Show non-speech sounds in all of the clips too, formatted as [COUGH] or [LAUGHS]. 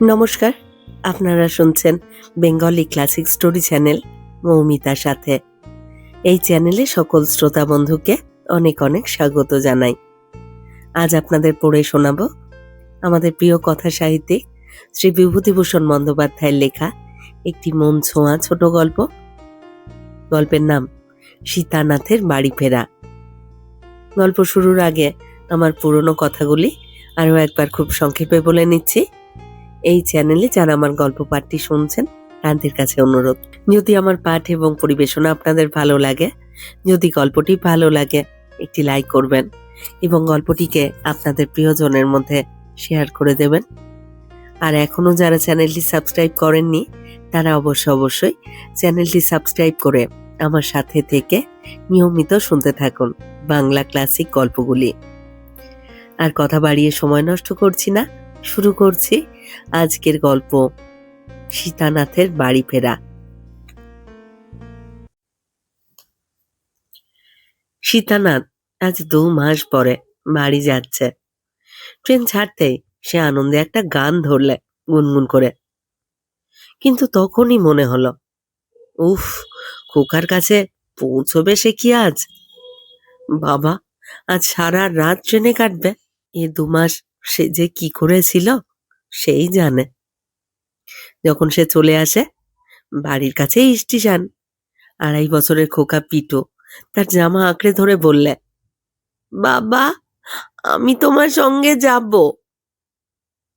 নমস্কার, আপনারা শুনছেন বেঙ্গলি ক্লাসিক স্টোরি চ্যানেল মৌমিতার সাথে। এই চ্যানেলে সকল শ্রোতা বন্ধুকে অনেক অনেক স্বাগত জানাই। আজ আপনাদের পড়ে শোনাব আমাদের প্রিয় কথা সাহিত্যিক শ্রী বিভূতিভূষণ বন্দ্যোপাধ্যায়ের লেখা একটি মন ছোঁয়া ছোট গল্প। গল্পের নাম সীতানাথের বাড়ি ফেরা। গল্প শুরুর আগে আমার পুরনো কথাগুলি আরও একবার খুব সংক্ষেপে বলে নিচ্ছি। এই চ্যানেলে যারা আমার গল্প পাঠটি শুনছেন, তাদের কাছে অনুরোধ। যদি আমার পাঠ এবং পরিবেশনা আপনাদের ভালো লাগে, যদি গল্পটি ভালো লাগে, একটি লাইক করবেন এবং গল্পটিকে আপনাদের প্রিয়জনের মধ্যে শেয়ার করে দেবেন। আর এখনও যারা চ্যানেলটি সাবস্ক্রাইব করেননি, তারা অবশ্য অবশ্যই চ্যানেলটি সাবস্ক্রাইব করে আমার সাথে থেকে নিয়মিত শুনতে থাকুন বাংলা ক্লাসিক গল্পগুলি। আর কথা বাড়িয়ে সময় নষ্ট করছি না, শুরু করছি আজকের গল্প, সীতানাথের বাড়ি ফেরা। সীতানাথ আজ দু মাস পরে বাড়ি যাচ্ছে। ট্রেন ছাড়তেই সে আনন্দে একটা গান ধরলে গুনগুন করে। কিন্তু তখনই মনে হলো, উফ, খোকার কাছে পৌঁছবে সে কি আজ? বাবা, আজ সারা রাত ট্রেনে কাটবে, এ দু মাস সে যে কি করেছিল? সেই জানে। যখন সে চলে আসে, বাড়ির কাছেই স্টেশন আড়াই বছরের খোকা পিটো তার জামা আঁকড়ে ধরে বললে, বাবা, আমি তোমার সঙ্গে যাব।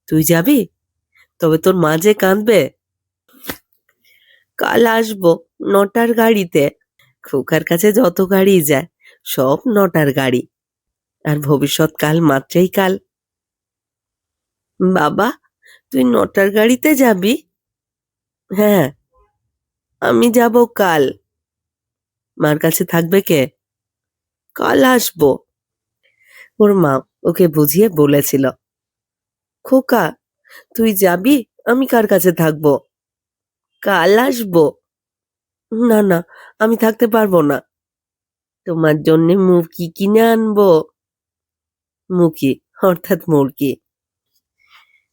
তুই যাবি? তবে তোর মা যে কাঁদবে? কাল আসব নটার গাড়িতে। খোকার কাছে যত গাড়ি যায়, সব নটার গাড়ি। আর ভবিষ্যৎ কাল মাত্রেই কাল। বাবা তুই নটার গাড়িতে যাবি? হ্যাঁ। আমি যাব কাল। মার কাছে থাকবে কে? কাল আসব। ওর মা ওকে বুঝিয়ে বলেছিল। খোকা, তুই যাবি? আমি কার কাছে থাকব? কাল আসব। না না, আমি থাকতে পারব না। তোমার জন্যে মুরগি কিনে আনব। মুখি অর্থাৎ মুরগি।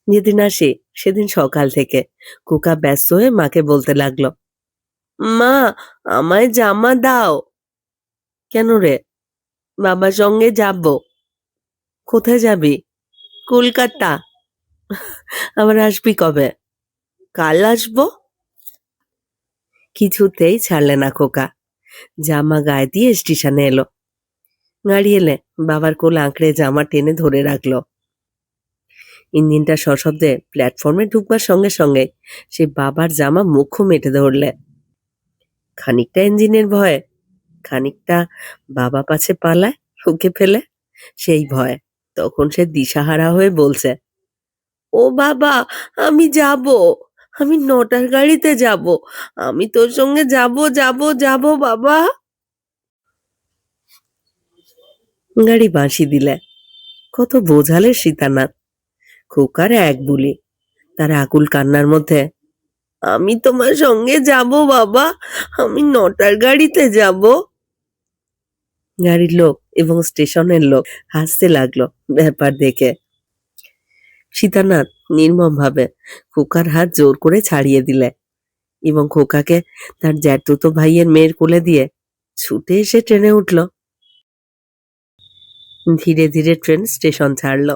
যেদিন আসে, সেদিন সকাল থেকে। খোকা ব্যস্ত হয়ে মাকে বলতে লাগল, মা, আমায় জামা দাও। কেন রে? বাবার সঙ্গে যাব। কোথায় যাবি? কলকাতা। [LAUGHS] আবার আসবি কবে? কাল আসব? কিছুতেই ছাড়লে না খোকা। জামা গায়ে দিয়ে স্টেশনে এলো। গাড়ি এলে? বাবার কোল আঁকড়ে জামা টেনে ধরে রাখল। ইঞ্জিনটা সশব্দে প্ল্যাটফর্মে ঢুকবার সঙ্গে সঙ্গে সে বাবার জামা মুখ মেটে ধরলে। খানিকটা ইঞ্জিনের ভয়ে, খানিকটা বাবা পাছে পালায় ওকে ফেলে সেই ভয়। তখন সে দিশাহারা হয়ে বলছে, ও বাবা, আমি যাব। আমি নটার গাড়িতে যাব। আমি তোর সঙ্গে যাব যাব যাব বাবা। গাড়ি বাঁশি দিলে। কত বোঝালে সীতানাথ। খোকার এক বুলি। তার আকুল কান্নার মধ্যে, আমি তোমার সঙ্গে যাব বাবা, আমি নটার গাড়িতে যাব। গাড়ির লোক এবং স্টেশনের লোক হাসতে লাগল ব্যাপার দেখে। সীতানাথ নির্মম ভাবে খোকার হাত জোর করে ছাড়িয়ে দিলে এবং খোকাকে তার জ্যাঠতো ভাইয়ের মেয়ের কোলে দিয়ে ছুটে এসে ট্রেনে উঠল। ধীরে ধীরে ট্রেন স্টেশন ছাড়লো।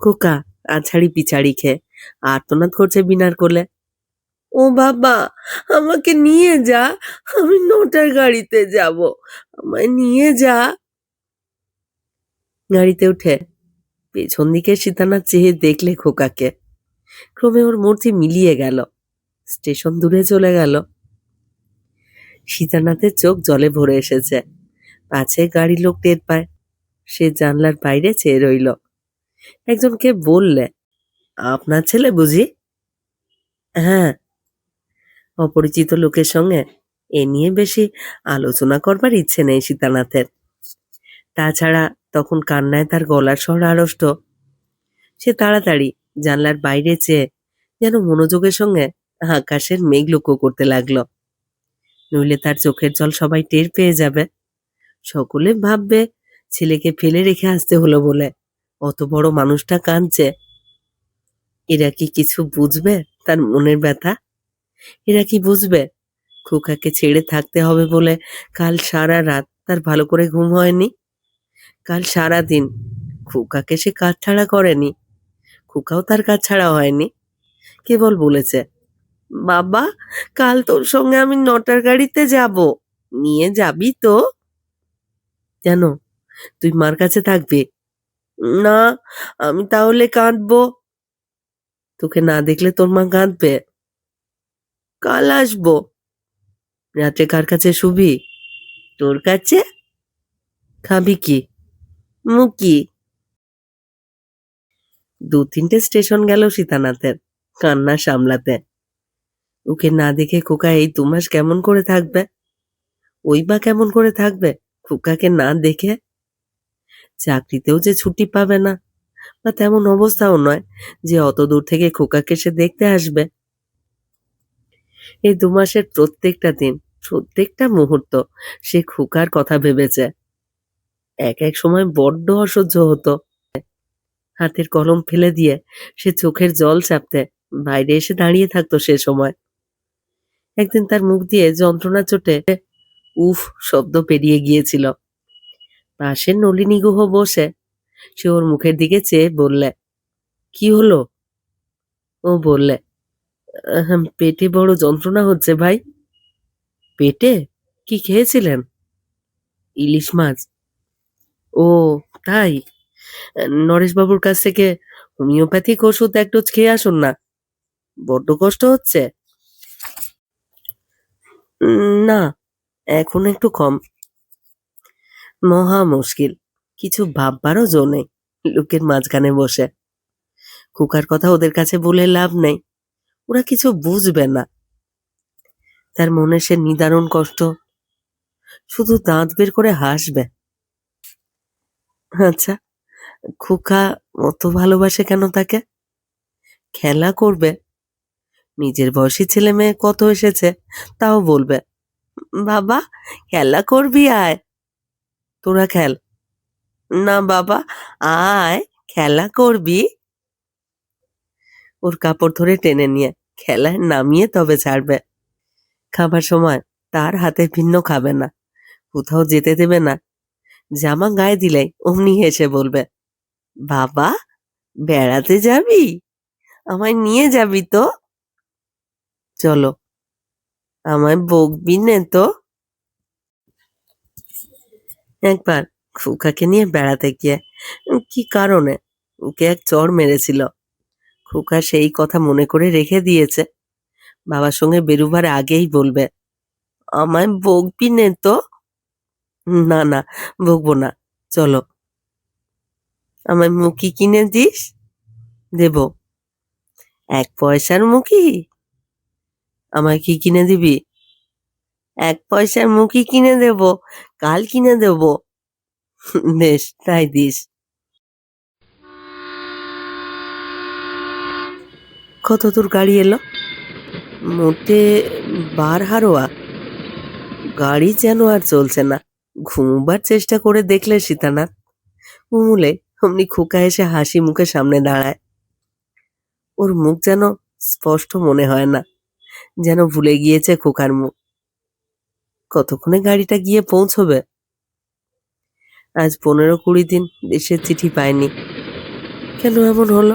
খোকা আছাড়ি পিছাড়ি খেয়ে আর্তনাদ করছে বিনার কোলে। ও বাবা, আমাকে নিয়ে যা, আমি নটার গাড়িতে যাব, আমায় নিয়ে যা। গাড়িতে উঠে পেছন দিকে সীতানাথ চেয়ে দেখলে খোকাকে। ক্রমে ওর মূর্তি মিলিয়ে গেল, স্টেশন দূরে চলে গেল। সীতানাথের চোখ জলে ভরে এসেছে, পাছে গাড়ি লোক টের পায়, সে জানলার বাইরে চেয়ে রইল। একজনকে বললে? আপনার ছেলে বুঝি? হ্যাঁ। অপরিচিত লোকের সঙ্গে এ নিয়ে বেশি আলোচনা করবার ইচ্ছে নেই সীতানাথের। তাছাড়া তখন কান্নায় তার গলার স্বর আড়ষ্ট। সে তাড়াতাড়ি জানলার বাইরে চেয়ে যেন মনোযোগের সঙ্গে আকাশের মেঘ লক্ষ্য করতে লাগল। নইলে তার চোখের জল সবাই টের পেয়ে যাবে। সকলে ভাববে ছেলেকে ফেলে রেখে আসতে হলো বলে। অত বড় মানুষটা কাঁদছে। এরা কি কিছু বুঝবে? তার মনের ব্যথা? এরা কি বুঝবে? খোকাকে ছেড়ে থাকতে হবে বলে কাল সারা রাত তার ভালো করে ঘুম হয়নি। কাল সারা দিন খোকাকে সে কাজ ছাড়া করেনি। খোকাও তার কাজ ছাড়া হয়নি। কেবল বলেছে, বাবা, কাল তোর সঙ্গে আমি নটার গাড়িতে যাব। নিয়ে যাবি তো? কেন? তুই মার কাছে থাকবি? না, আমি তাহলে কাঁদবো। তোকে না দেখলে তোর মা কাঁদবে। কাল আসব। রাতে কার কাছে শুবি? তোর কাছে? খাবি কি? মুকি দু তিনটে স্টেশন গেল সীতানাথের কান্না সামলাতে। ওকে না দেখে খোকা, এই দু মাস কেমন করে থাকবে? ওই বা কেমন করে থাকবে? খোকাকে না দেখে চাকরিতেও যে ছুটি পাবে না। বা তেমন অবস্থাও নয় যে অত দূর থেকে খোকাকে সে দেখতে আসবে। এই দু মাসের প্রত্যেকটা দিন, প্রত্যেকটা মুহূর্ত সে খোকার কথা ভেবেছে। এক এক সময় বড্ড অসহ্য হতো। হাতের কলম ফেলে দিয়ে সে চোখের জল চাপতে বাইরে এসে দাঁড়িয়ে থাকতো সে সময়। একদিন তার মুখ দিয়ে যন্ত্রণা চোটে উফ শব্দ পেরিয়ে গিয়েছিল। পাশে নলিনী গুহ বসে। সে ওর মুখের দিকে চেয়ে বললে কি হলো? ও বললে "আহম, পেটে বড় যন্ত্রণা হচ্ছে ভাই। পেটে? কি খেয়েছিলেন? ইলিশ মাছ। ও তাই? নরেশবাবুর কাছ থেকে হোমিওপ্যাথিক ওষুধ এক ডোজ খেয়ে আসুন না। বড্ড কষ্ট হচ্ছে? না এখন একটু কম। মহা মুশকিল। কিছু ভাববারও জো নেই লোকের মাঝখানে বসে। কুকার কথা ওদের কাছে বলে লাভ নেই। ওরা কিছু বুঝবে না। তার মনে সে নিদারুণ কষ্ট। শুধু দাঁত বের করে হাসবে। আচ্ছা খোকা অত ভালোবাসে কেন তাকে? খেলা করবে। নিজের বয়সী ছেলে মেয়ে কত এসেছে তাও বলবে। বাবা, খেলা করবি আয়। তোরা খেল। না বাবা, আয়, খেলা করবি। ওর কাপড় ধরে টেনে নিয়ে খেলায় নামিয়ে তবে ছাড়বে। খাবার সময় তার হাতে ভিন্ন খাবে না। কোথাও যেতে দেবে না। জামা গায়ে দিলেই অমনি হেসে বলবে, বাবা, বেড়াতে যাবি? আমায় নিয়ে যাবি তো? চলো, আমায় বকবি নে তো। একবার খোকাকে নিয়ে বেড়াতে গিয়ে কি কারণে? ওকে এক চর মেরেছিল। খোকা সেই কথা মনে করে রেখে দিয়েছে। বাবার সঙ্গে বেরুবার আগেই বলবে, আমায় বকবি নে তো? না না, বকবো না, চলো। আমায় মুখি কিনে দিস? দেব। এক পয়সার মুখি? আমায় কি কিনে দিবি? এক পয়সার মুখি কিনে দেব। কাল কিনে দেব। বেশ, তাই দিস। কত দূর গাড়ি এলো? মোটে বার হারোয়া। গাড়ি যেন আর চলছে না। ঘুমবার চেষ্টা করে দেখলে সীতানাথ। উমুলে অমনি খোকা এসে হাসি মুখে সামনে দাঁড়ায়। ওর মুখ যেন স্পষ্ট মনে হয় না। যেন ভুলে গিয়েছে খোকার মুখ। কতক্ষণে গাড়িটা গিয়ে পৌঁছবে? আজ পনেরো কুড়ি দিন, দেশের চিঠি পায়নি কেন এমন হলো?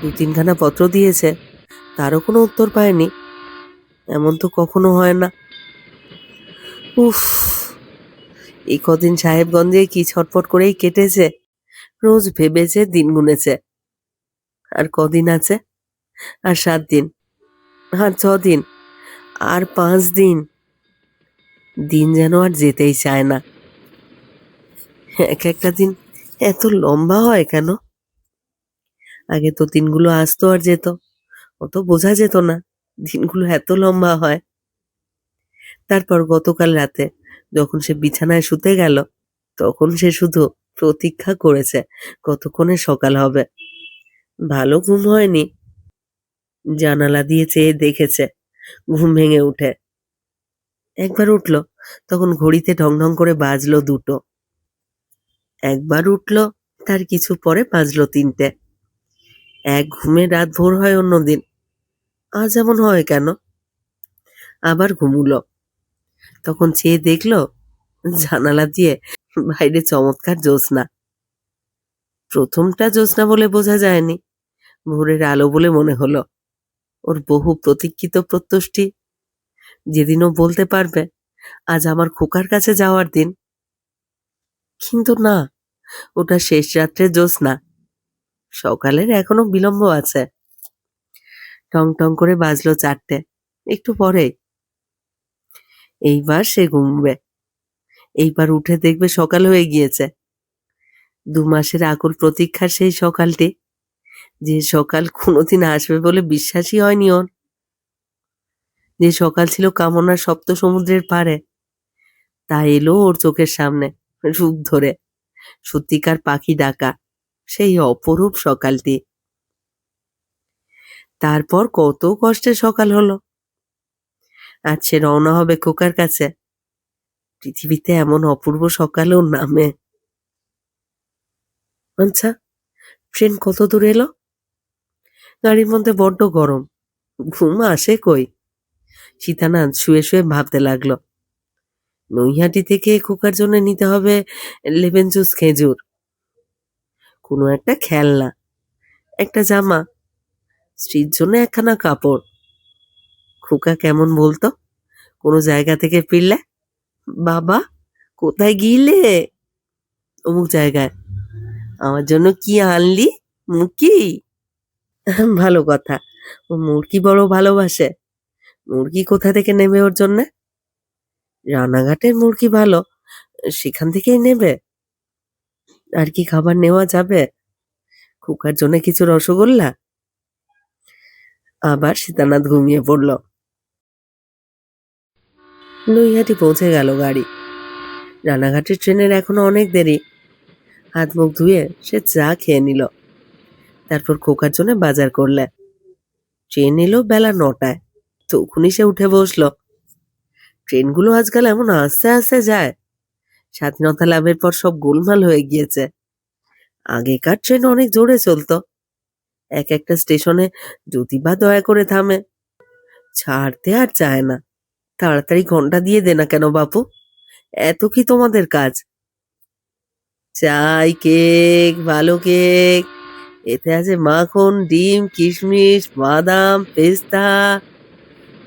দু তিনখানা পত্র দিয়েছে, তারও কোনো উত্তর পায়নি। এমন তো কখনো হয় না। উফ, এই কদিন সাহেবগঞ্জে কি ছটফট করেই কেটেছে? রোজ ভেবেছে, দিন গুনেছে। আর কদিন আছে? আর সাত দিন। আর ছ দিন। আর পাঁচ দিন। দিন যেন আর যেতেই চায় না। এক একটা দিন এত লম্বা হয় কেন? আগে তো দিনগুলো আসতো আর যেত, অত বোঝা যেত না দিনগুলো এত লম্বা হয়। তারপর গতকাল রাতে যখন সে বিছানায় শুতে গেল, তখন সে শুধু প্রতীক্ষা করেছে, কতক্ষণে সকাল হবে। ভালো ঘুম হয়নি। জানালা দিয়ে চেয়ে দেখেছে, ঘুম ভেঙে উঠে। একবার উঠল। তখন ঘড়িতে ঢং ঢং করে বাজলো দুটো। একবার উঠল, তার কিছু পরে বাজলো তিনটে। এক ঘুমে রাত ভোর হয় অন্যদিন আজ এমন হয় কেন? আবার ঘুমুলো। তখন চেয়ে দেখল, জানালা দিয়ে বাইরে চমৎকার জ্যোৎস্না। প্রথমটা জ্যোৎস্না বলে বোঝা যায়নি। ভোরের আলো বলে মনে হলো। ওর বহু প্রতীক্ষিত প্রত্যুষ্টি যেদিনও বলতে পারবে, আজ আমার খোকার কাছে যাওয়ার দিন। কিন্তু না, ওটা শেষ রাত্রে জ্যোৎস্না। সকালের এখনও বিলম্ব আছে। টং টং করে বাজলো চারটে, একটু পরে। এইবার সে ঘুমবে। এইবার উঠে দেখবে সকাল হয়ে গিয়েছে। দু মাসের আকুল প্রতীক্ষার সেই সকালটি, যে সকাল কোনোদিন আসবে বলে বিশ্বাসই হয়নি ওর। যে সকাল ছিল কামনার সপ্ত সমুদ্রের পারে তা এলো ওর চোখের সামনে, রূপ ধরে। সত্যিকার পাখি ডাকা, সেই অপরূপ সকালটি। তারপর কত কষ্টে সকাল হলো। আজ সে রওনা হবে খোকার কাছে। পৃথিবীতে এমন অপূর্ব সকালও নামে। আচ্ছা ট্রেন কত দূর এলো? গাড়ির মধ্যে বড্ড গরম। ঘুম আসে কই? সীতানাথ শুয়ে শুয়ে ভাবতে লাগল। নৈহাটি থেকে খোকার জন্য নিতে হবে লেমন জুস খেজুর। কোনো একটা খেলনা, একটা জামা, স্ত্রীর জন্য একখানা কাপড়। খোকা কেমন বলতো? কোনো জায়গা থেকে ফিরলে, বাবা, কোথায় গিলে? অমুক জায়গায়। আমার জন্য কি আনলি মুরকি ভালো কথা। ও মুরকি বড় ভালোবাসে। মুরগি কোথা থেকে নেবে ওর জন্যে? রানাঘাটের মুরগি ভালো, সেখান থেকেই নেবে। আর কি খাবার নেওয়া যাবে? খোকার জন্য কিছু রসগোল্লা? আবার সীতানাথ ঘুমিয়ে পড়ল। নৈহাটি পৌঁছে গেল গাড়ি। রানাঘাটের ট্রেনের এখনও অনেক দেরি। হাত মুখ ধুয়ে সে চা খেয়ে নিল। তারপর খোকার জন্য বাজার করলে। ট্রেন এলো বেলা নটায়। তখনই সে উঠে বসল। ট্রেনগুলো আজকাল এমন আস্তে আস্তে যায়। স্বাধীনতা লাভের পর সব গোলমাল হয়ে গিয়েছে। আগেকার ট্রেন অনেক জোরে চলতো। এক একটা স্টেশনে যদি বা দয়া করে থামে। ছাড়তে আর চায় না। তাড়াতাড়ি ঘণ্টা দিয়ে দে না কেন বাপু? এত কি তোমাদের কাজ? চাই কেক, ভালো কেক। এতে আছে মাখন, ডিম, কিশমিশ, বাদাম, পেস্তা।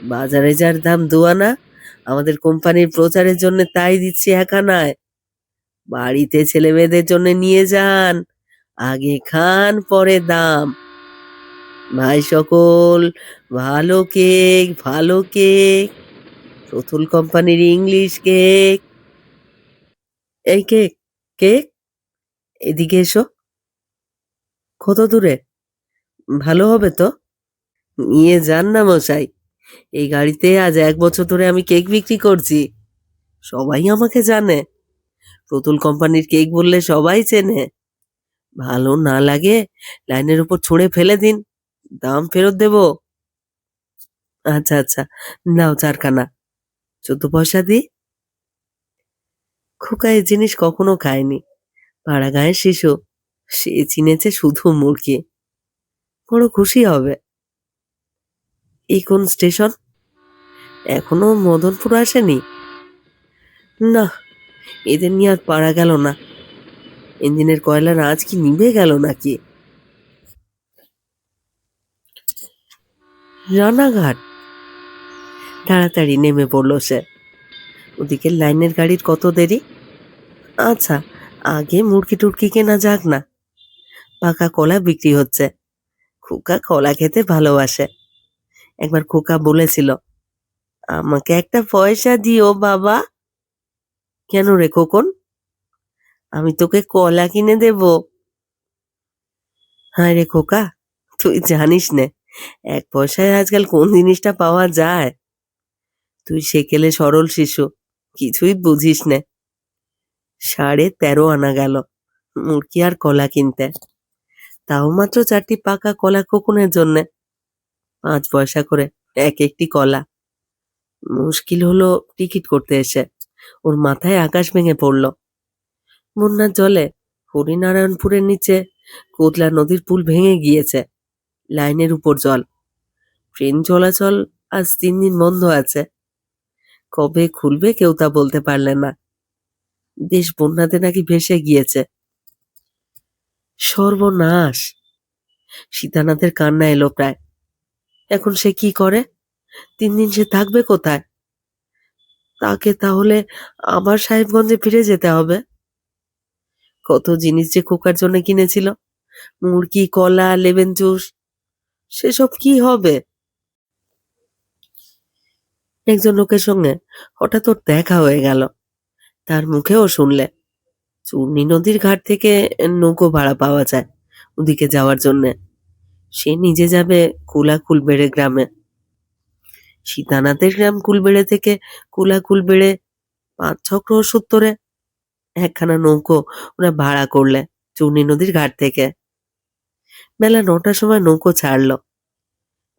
বাজারে যার দাম দুয়ানা আমাদের কোম্পানির প্রচারের জন্য তাই দিচ্ছি একানায়। বাড়িতে ছেলে মেয়েদের জন্য নিয়ে যান, আগে খান, পরে দাম। ভাই সকল, ভালো কেক ভালো কেক। প্রতুল কোম্পানির ইংলিশ কেক। এই কেক কেক? এদিকে এসো। কত দূরে? ভালো হবে তো? নিয়ে যান না মশাই। এই গাড়িতে আজ এক বছর ধরে আমি কেক বিক্রি করছি। সবাই আমাকে জানে। প্রতুল কোম্পানির কেক বললে সবাই চেনে। ভালো না লাগে, লাইনের উপর ছুঁড়ে ফেলে দিন। দাম ফেরত দেব। আচ্ছা আচ্ছা নাও চারখানা। চোদ্দ পয়সা দি। খোকা এই জিনিস কখনো খায়নি। পাড়া গায়ের শিশু, সে চিনেছে শুধু মুরগি। বড় খুশি হবে। এই কোন স্টেশন? এখনও মদনপুর আসেনি? না, এদের নিয়ে আর পারা গেল না। ইঞ্জিনের কয়লার আজ কি নিভে গেল নাকি? রানাঘাট। তাড়াতাড়ি নেমে পড়ল সে। ওদিকে লাইনের গাড়ির কত দেরি? আচ্ছা আগে মুরগি টুরকি কেনা যাক না। পাকা কলা বিক্রি হচ্ছে। খোকা কলা খেতে ভালোবাসে। একবার খোকা বলেছিল, আমাকে একটা পয়সা দিও বাবা। কেন রে খোকন? আমি তোকে কলা কিনে দেব। হ্যাঁ রে খোকা, তুই জানিস নে, এক পয়সায় আজকাল কোন জিনিসটা পাওয়া যায়? তুই সেকেলে সরল শিশু, কিছুই বুঝিস নে। সাড়ে তেরো আনা গেল, মুরগি আর কলা কিনতে। তাও মাত্র চারটি পাকা কলা খোকনের জন্যে। পাঁচ পয়সা করে এক একটি কলা। মুশকিল হলো টিকিট করতে এসে। ওর মাথায় আকাশ ভেঙে পড়ল। বন্যার জলে হরিনারায়ণপুরের নিচে কোদলা নদীর পুল ভেঙে গিয়েছে লাইনের উপর জল। ট্রেন চলাচল আজ তিন দিন বন্ধ আছে। কবে খুলবে কেউ তা বলতে পারলে না। দেশ বন্যাতে নাকি ভেসে গিয়েছে। সর্বনাশ। সীতানাথের কান্না এলো প্রায়। এখন সে কি করে? তিন দিন সে থাকবে কোথায়? তাকে তাহলে আবার সাহেবগঞ্জে ফিরে যেতে হবে। কত জিনিস যে খোকার জন্য কিনেছিল। মুরগি, কলা, লেবেন জুস, সেসব কি হবে? একজন লোকের সঙ্গে হঠাৎ ওর দেখা হয়ে গেল। তার মুখেও শুনলে। চূর্ণী নদীর ঘাট থেকে নৌকো ভাড়া পাওয়া যায় ওদিকে যাওয়ার জন্যে। সে নিজে যাবে কুলা কুলবেড়ে গ্রামে। সীতানাথের গ্রাম কুলবেড়ে থেকে কুলা কুলবেড়ে পাঁচ ছ ক্রোশ উত্তরে একখানা নৌকো ওরা ভাড়া করলে চূর্ণী নদীর ঘাট থেকে। বেলা নটার সময় নৌকো ছাড়লো।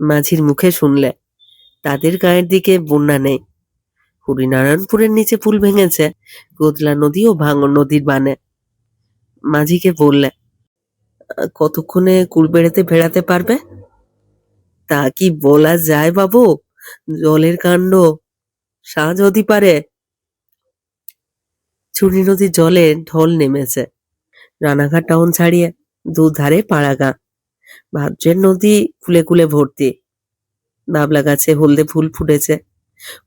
মাঝির মুখে শুনলে তাদের গায়ের দিকে বন্যা নেই। হরিনারায়ণপুরের নিচে পুল ভেঙেছে গোদলা নদী ও ভাঙন নদীর বানে। মাঝিকে বললে "আহ, কতক্ষণে কুলবেড়েতে বেড়াতে পারবে? তা কি বলা যায় বাবু? জলের কাণ্ড। সাজ হতে পারে। চুরি নদীর জলে ঢল নেমেছে। রানাঘাট টাউন ছাড়িয়ে দুধারে পাড়াগা। ভাদ্রের নদী কুলে কুলে ভর্তি। বাবলা গাছে হলদে ফুল ফুটেছে।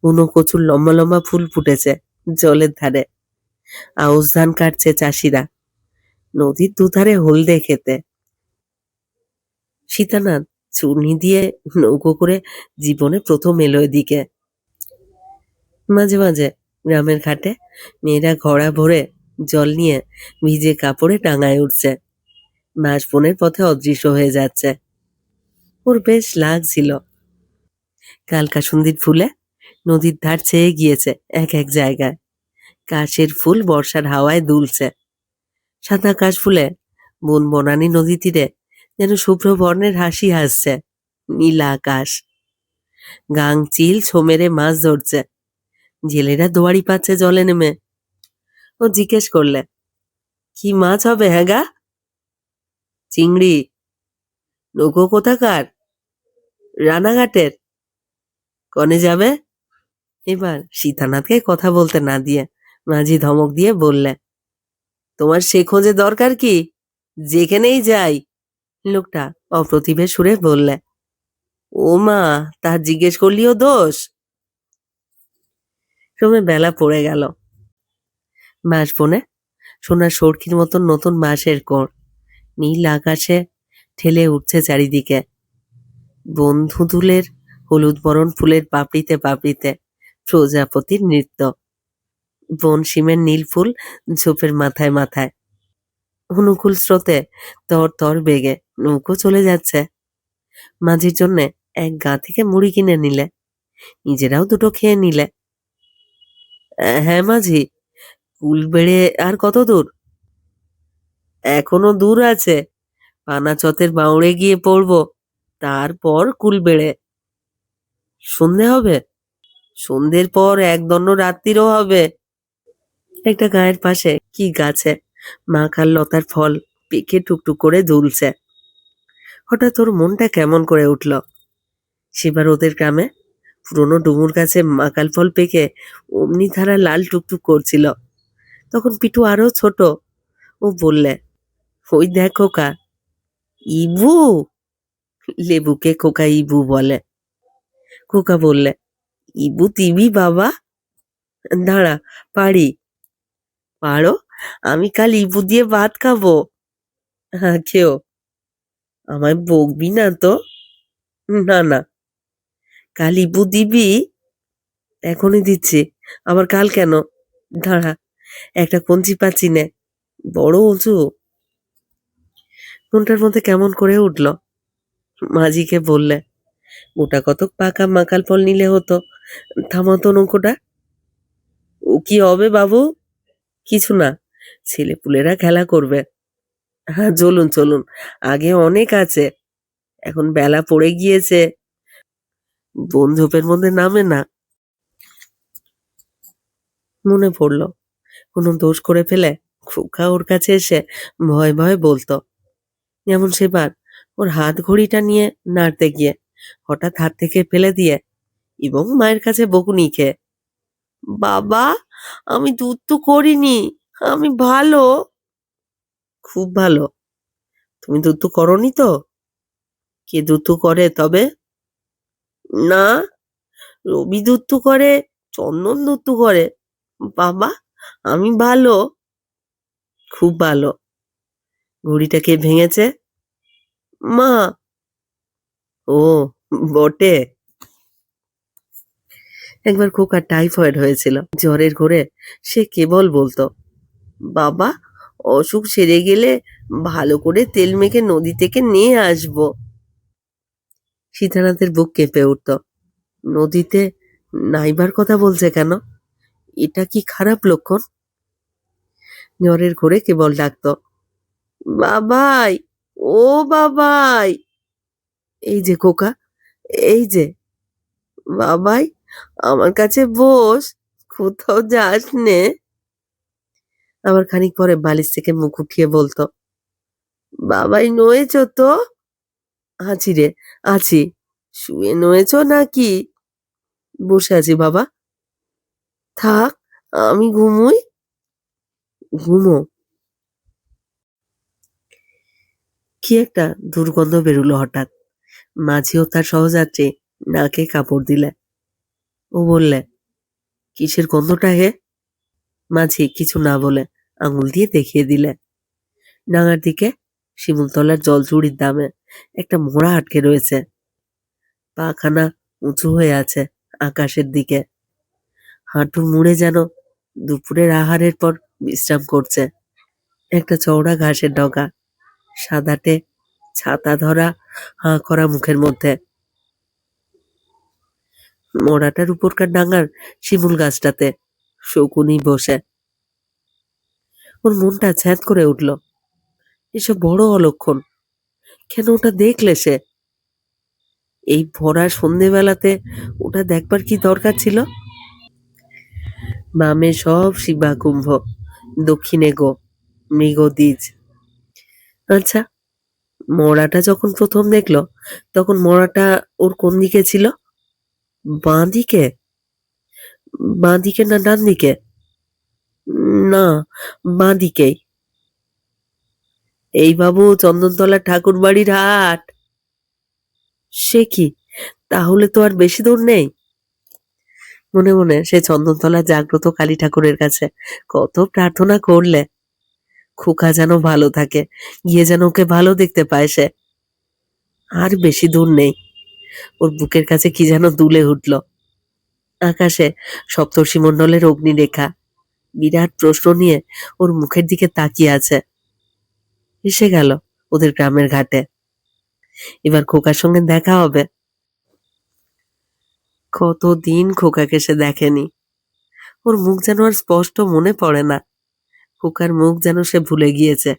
উনো কচুর লম্বা লম্বা ফুল ফুটেছে জলের ধারে। আউশ ধান কাটছে চাষিরা। নদীর দুধারে হলদে খেতে। সীতানাথ চূর্ণি দিয়ে নৌকো করে জীবনে প্রথম এলো এদিকে মাঝে মাঝে গ্রামের ঘাটে মেয়েরা ঘোড়া ভরে জল নিয়ে ভিজে কাপড়ে টাঙায় উঠছে। মাস বোনের পথে অদৃশ্য হয়ে যাচ্ছে। ওর বেশ লাগছিল। কালকাসুন্দির ফুলে নদীর ধার ছেয়ে গিয়েছে এক এক জায়গায়। কাশের ফুল বর্ষার হাওয়ায় দুলছে। সাদা কাশ ফুলে, বন বনানী নদী তীরে যেন শুভ্র বর্ণের হাসি হাসছে, নীলা আকাশ। গাং চিল ছোমেরে মাছ ধরছে, জেলেরা দোয়ারি পাচ্ছে জলে নেমে। ও জিজ্ঞেস করলে, কি মাছ হবে হ্যাঁ গা? চিংড়ি। নৌকো কোথাকার? রানাঘাটের। কনে যাবে? এবার সীতানাথকে কথা বলতে না দিয়ে মাঝি ধমক দিয়ে বললে তোমার সে খোঁজে দরকার কি? যেখানেই যাই। লোকটা অপ্রতিভের সুরে বললে, ও মা, তা জিজ্ঞেস করলিও দোষ? ক্রমে বেলা পড়ে গেল। বাঁশ বনে সোনার সড়কির মতন নতুন বাঁশের কোড় নীল আকাশে ঠেলে উঠছে চারিদিকে। বন্ধুদুলের হলুদ বরণ ফুলের পাপড়িতে পাপড়িতে প্রজাপতির নৃত্য। বন নীল ফুল ঝোপের মাথায় মাথায়। অনুকূল স্রোতে তর তর বেগে নৌকো চলে যাচ্ছে। মাঝির জন্যে এক গা থেকে মুড়ি কিনে নিলে। নিজেরাও দুটো খেয়ে নিলে। "আহ, হ্যাঁ মাঝি কুল বেড়ে আর কত দূর? এখনও দূর আছে। পানাচতের বাউড়ে গিয়ে পড়ব তারপর কুল বেড়ে। সন্ধে হবে। সন্ধ্যের পর এক দণ্ড রাত্রিরও হবে। একটা গায়ের পাশে কি গাছে? মাখার লতার ফল পেকে টুকটুক করে দুলছে। হঠাৎ ওর মনটা কেমন করে উঠল? সেবার ওদের গ্রামে পুরনো ডুমুর গাছে মাকাল ফল পেকে অমনি ধারা লাল টুকটুক করছিল। তখন পিটু আরও ছোট। ও বললে, ওই দেখ খোকা, ইবু, লেবুকে খোকা ইবু বলে। খোকা বললে, ইবু তিবি বাবা? দাঁড়া, পারি। পারো আমি কাল ইবু দিয়ে ভাত খাব। হ্যাঁ খেও। আমায় বকবি না তো? না না। কাল ইবু দিবি? এখনই দিচ্ছি। আবার কাল কেন? দাঁড়া, একটা কঞ্চি পাচ্ছি নে। বড় উঁচু। মনটার মধ্যে কেমন করে উঠল? মাঝিকে বললে, মোটা কতক পাকা মাকাল ফল নিলে হতো। থামাতো নৌকোটা। ও কি হবে বাবু? কিছু না ছেলে পুলেরা খেলা করবে। হ্যাঁ চলুন চলুন, আগে অনেক আছে, এখন বেলা পড়ে গিয়েছে। বন ঝোপের মধ্যে নামে না। মনে পড়ল, কোনো দোষ করে ফেলে খোকা ওর কাছে এসে ভয় ভয় বলতো। যেমন সেবার, ওর হাত ঘড়িটা নিয়ে নাড়তে গিয়ে, হঠাৎ হাত থেকে ফেলে দিয়ে, এবং মায়ের কাছে বকুনি খেয়ে, বাবা আমি দুধ তো করিনি, আমি ভালো। খুব ভালো। তুমি দুধ তো করনি তো? কে দুধ করে তবে? না, রবি দুধ করে, চন্দন দুধ করে। বাবা, আমি ভালো। খুব ভালো। ঘড়িটা কে ভেঙেছে? মা। ও, বটে। একবার খোকা টাইফয়েড হয়েছিল। জ্বরের ঘরে সে কেবল বলতো, বাবা, অসুখ সেরে গেলে ভালো করে তেল মেখে নদী থেকে নিয়ে আসব। সীতানাথের বুক কেঁপে উঠত, নদীতে নাইবার কথা বলছে কেন? এটা কি খারাপ লক্ষণ? জ্বরের ঘরে কেবল ডাকতো, বাবাই, ও বাবাই! এই যে খোকা, এই যে, বাবাই আমার কাছে বস, কোথাও যাস নে। আবার খানিক পরে বালিশ থেকে মুখ উঠিয়ে বলতো, বাবাই নয়েছ তো? আছি রে, আছি। শুয়ে নয়েছ নাকি? বসে আছি বাবা। থাক, আমি ঘুমুই। ঘুমো। কি একটা দুর্গন্ধ বেরুলো হঠাৎ। মাঝিও তার সহযাত্রী, নাকে কাপড় দিলে। ও বললে, কিসের গন্ধটা হে? মাঝি কিছু না বলে আঙুল দিয়ে দেখিয়ে দিলে। ডাঙার দিকে শিমুলতলার জলচুড়ির দামে একটা মোড়া আটকে রয়েছে। পাখানা উঁচু হয়ে আছে আকাশের দিকে। হাঁটু মুড়ে যেন দুপুরের আহারের পর বিশ্রাম করছে। একটা চওড়া ঘাসের ডগা, সাদাটে ছাতা ধরা হাঁ করা মুখের মধ্যে। মোড়াটার উপরকার ডাঙার শিমুল গাছটাতে শকুনি বসে। ওর মনটা ছ্যাঁত করে উঠল। এসব বড় অলক্ষণ। কেন ওটা দেখলে সে? এই ভরা সন্ধেবেলাতে ওটা দেখবার কি দরকার ছিল? বামে সব শিবা কুম্ভ, দক্ষিণে গো মৃগদ্বীজ আচ্ছা মরাটা যখন প্রথম দেখল, তখন মরাটা ওর কোন দিকে ছিল? বাঁ দিকে বাঁ দিকে না ডান দিকে না বাঁ দিকেই এই বাবু চন্দনতলা ঠাকুর বাড়ির হাট। সে কি? তাহলে তো আর বেশি দূর নেই। মনে মনে সে চন্দনতলা জাগ্রত কালী ঠাকুরের কাছে কত প্রার্থনা করলে। খোকা যেন ভালো থাকে, গিয়ে যেন ওকে ভালো দেখতে পায় সে। আর বেশি দূর নেই। ওর বুকের কাছে কি যেন দুলে উঠল। আকাশে সপ্তর্ষি মণ্ডলের অগ্নিরেখা। বিরাট প্রশ্ন নিয়ে ওর মুখের দিকে তাকিয়ে আছে। এসে গেল ওদের গ্রামের ঘাটে। এবার খোকার সঙ্গে দেখা হবে। কতদিন খোকাকে সে দেখেনি। ওর মুখ যেন আর স্পষ্ট মনে পড়ে না। খোকার মুখ যেন সে ভুলে গিয়েছে।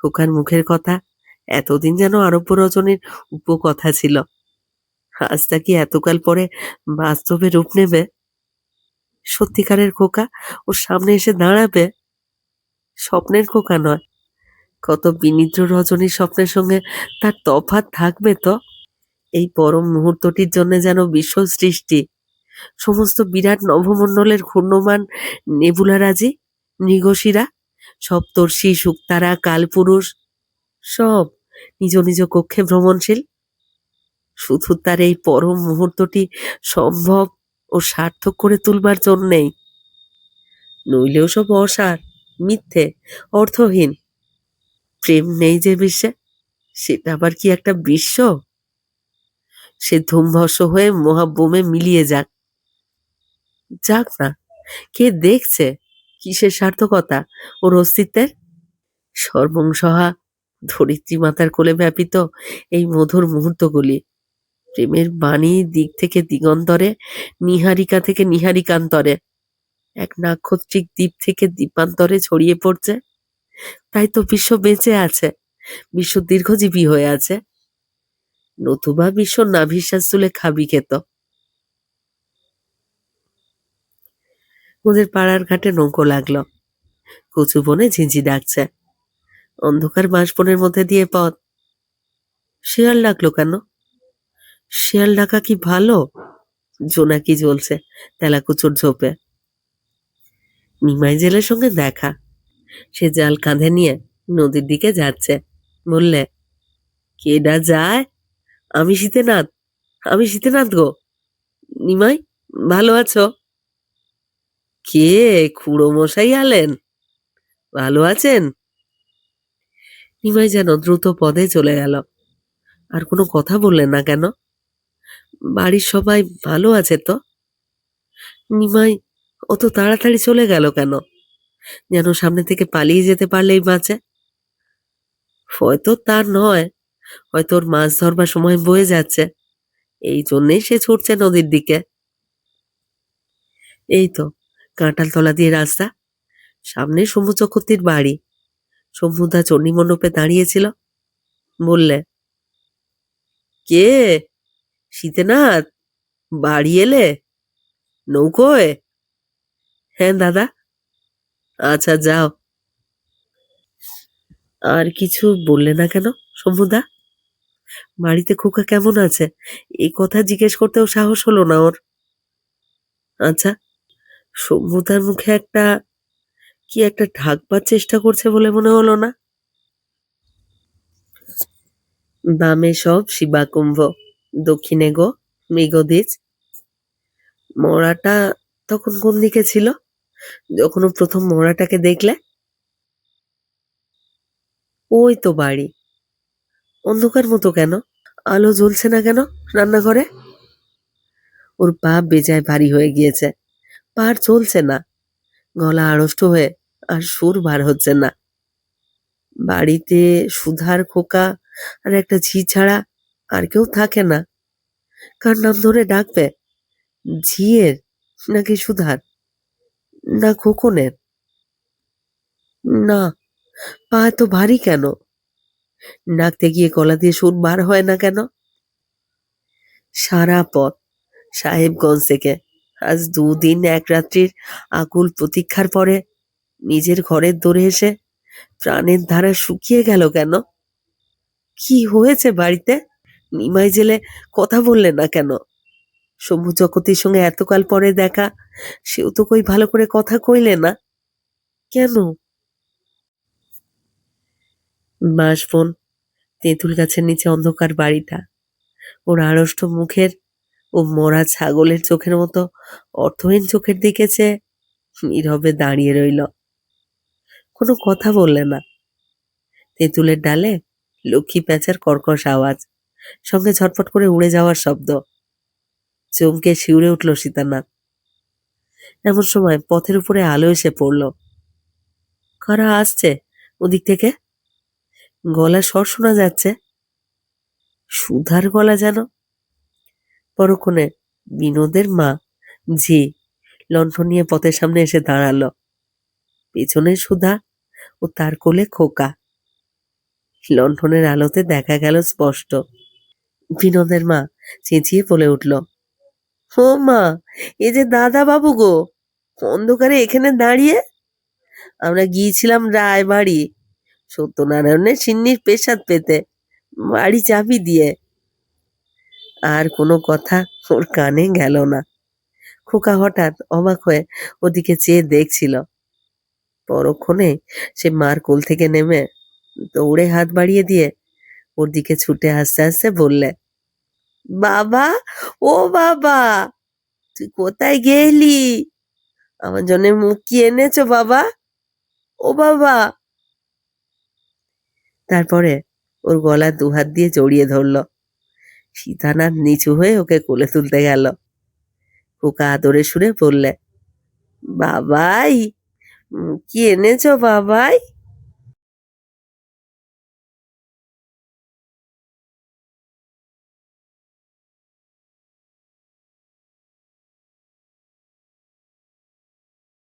খোকার মুখের কথা এতদিন যেন আরব্য রচনের উপকথা ছিল। আজ তা কি এতকাল পরে বাস্তবে রূপ নেবে? সত্যিকারের খোকা ওর সামনে এসে দাঁড়াবে? স্বপ্নের খোকা নয়। কত বিনিদ্র রজনীর স্বপ্নের সঙ্গে তার তফাৎ থাকবে তো? এই পরম মুহূর্তটির জন্য যেন বিশ্ব সৃষ্টি। সমস্ত বিরাট নভমণ্ডলের ঘূর্ণমান নেবুলারাজি মৃগশিরা সপ্তর্ষি শুক্তারা, কালপুরুষ, সব নিজ নিজ কক্ষে ভ্রমণশীল। শুধু তার এই পরম মুহূর্তটি সম্ভব ও সার্থক করে তুলবার জন্যেই। নইলেও সব অসার, মিথ্যে, অর্থহীন। প্রেম নেই যে বিশ্বে সেটা আবার কি একটা বিশ্ব সে ধূমভস্য হয়ে মহাবোমে মিলিয়ে যাক। যাক না, কে দেখছে কিসের সার্থকতা ওর অস্তিত্বের? সর্বংসহা ধরিত্রী মাতার কোলে ব্যাপিত এই মধুর মুহূর্তগুলি প্রেমের বাণী দিক থেকে দিগন্তরে, নিহারিকা থেকে নিহারিকান্তরে। এক নাক্ষত্রিক দ্বীপ থেকে দ্বীপান্তরে ছড়িয়ে পড়ছে। তাই তো বিশ্ব বেঁচে আছে, বিশ্ব দীর্ঘজীবী হয়ে আছে। নতুবা বিশ্ব নাভিশ্বাস তুলে খাবি খেত। ওদের পাড়ার ঘাটে নৌকো লাগল। কচু বনে ঝিঁঝি ডাকছে। অন্ধকার বাঁশবনের মধ্যে দিয়ে পথ। শিয়াল ডাকলো কেন? শিয়াল ডাকা কি ভালো? জোনাকি জ্বলছে? তেলাকুচুর ঝোপে। নিমাই জেলের সঙ্গে দেখা। সে জাল কাঁধে নিয়ে নদীর দিকে যাচ্ছে। বললে কেডা যায়? আমি শীতেনাথ। আমি শীতেনাথ গো। নিমাই, ভালো আছো? কে? খুড়ো মশাই আলেন। ভালো আছেন? নিমাই যেন দ্রুত পদে চলে গেল। আর কোনো কথা বললেন না কেন? বাড়ির সবাই ভালো আছে তো? নিমাই অত তাড়াতাড়ি চলে গেল কেন? যেন সামনে থেকে পালিয়ে যেতে পারলেই বাঁচে। হয়তো তার নয়, হয়তো ওর মাছ ধরবার সময় বয়ে যাচ্ছে। এই জন্যেই সে ছুটছে নদীর দিকে। এই তো, কাঁঠাল তলা দিয়ে রাস্তা। সামনে শম্ভু চক্রবর্তীর বাড়ি। শম্ভুদা চণ্ডী মণ্ডপে দাঁড়িয়েছিল বললে, কে? শীতেনাথ বাড়ি এলে নৌকোয় হ্যাঁ? দাদা। আচ্ছা যাও। আর কিছু বললে না কেন, শম্ভুদা? বাড়িতে খোকা কেমন আছে? এই কথা জিজ্ঞেস করতেও সাহস হলো না ওর। আচ্ছা শম্ভুদার মুখে একটা, কি একটা ঢাকবার চেষ্টা করছে বলে মনে হলো না? বামে সব শিবাকুম্ভ। দক্ষিণে গো মৃগদ্বীজ মরাটা তখন কোন দিকে ছিল? যখন প্রথম মরাটাকে দেখলে? ওই তো বাড়ি। অন্ধকার মতো কেন? আলো জ্বলছে না কেন রান্নাঘরে? ওর পা বেজায় ভারী হয়ে গিয়েছে। পার চলছে না। গলা আড়ষ্ট হয়ে আর সুর বার হচ্ছে না। বাড়িতে সুধার খোকা আর একটা ঝি ছাড়া আর কেউ থাকে না। কার নাম ধরে ডাকবে? ঝিয়ের নাকি সুধার? না খোকনের? না পা এত ভারী কেন? ডাকতে গিয়ে গলা দিয়ে সুর বার হয় না কেন? সারা পথ সাহেবগঞ্জ থেকে আজ দুদিন এক রাত্রির আকুল প্রতীক্ষার পরে নিজের ঘরের দৌড়ে এসে প্রাণের ধারা শুকিয়ে গেল কেন? কি হয়েছে বাড়িতে? নিমাই জেলে কথা বললে না কেন? শম্ভু চকতির সঙ্গে এতকাল পরে দেখা, সেও তো কই ভালো করে কথা কইলে না? কেন? মাস বোন, তেঁতুল গাছের নিচে অন্ধকার বাড়িটা। ওর আড়ষ্ট মুখের ও মরা ছাগলের চোখের মতো অর্থহীন চোখের দিকে চেয়ে নীরবে দাঁড়িয়ে রইল। কোনো কথা বললে না। তেঁতুলের ডালে লক্ষ্মী প্যাঁচার কর্কশ আওয়াজ। সঙ্গে ঝটপট করে উড়ে যাওয়ার শব্দ। চমকে শিউরে উঠল সীতানাথ। এমন সময় পথের উপরে আলো এসে পড়ল। কারা আসছে ওদিক থেকে? গলা স্বর শোনা যাচ্ছে। সুধার গলা যেন। পরক্ষণে বিনোদের মা ঝি লণ্ঠন নিয়ে পথের সামনে এসে দাঁড়াল। পেছনে সুধা ও তার কোলে খোকা। লণ্ঠনের আলোতে দেখা গেল স্পষ্ট। বিনোদের মা চেঁচিয়ে বলে উঠল, ও মা, এ যে দাদা বাবু গো, অন্ধকারে এখানে দাঁড়িয়ে? আমরা গিয়েছিলাম রায় বাড়ি সত্যনারায়ণের সিন্নির পেশাদ পেতে, বাড়ি চাবি দিয়ে। আর কোনো কথা ওর কানে গেল না। খোকা হঠাৎ অবাক হয়ে ওদিকে চেয়ে দেখছিল। পরক্ষণে সে মার কোল থেকে নেমে দৌড়ে হাত বাড়িয়ে দিয়ে ওর দিকে ছুটে আসতে আসতে বললে, বাবা, ও বাবা, তুই কোথায় গেলি? আমার জন্য মুখ কি এনেছো বাবা? ও বাবা। তারপরে ওর গলা দুহাত দিয়ে জড়িয়ে ধরলো। সীতানাথ নিচু হয়ে ওকে কোলে তুলতে গেল। খোকা আদরে সুরে বললে, বাবাই কি এনেছো বাবাই?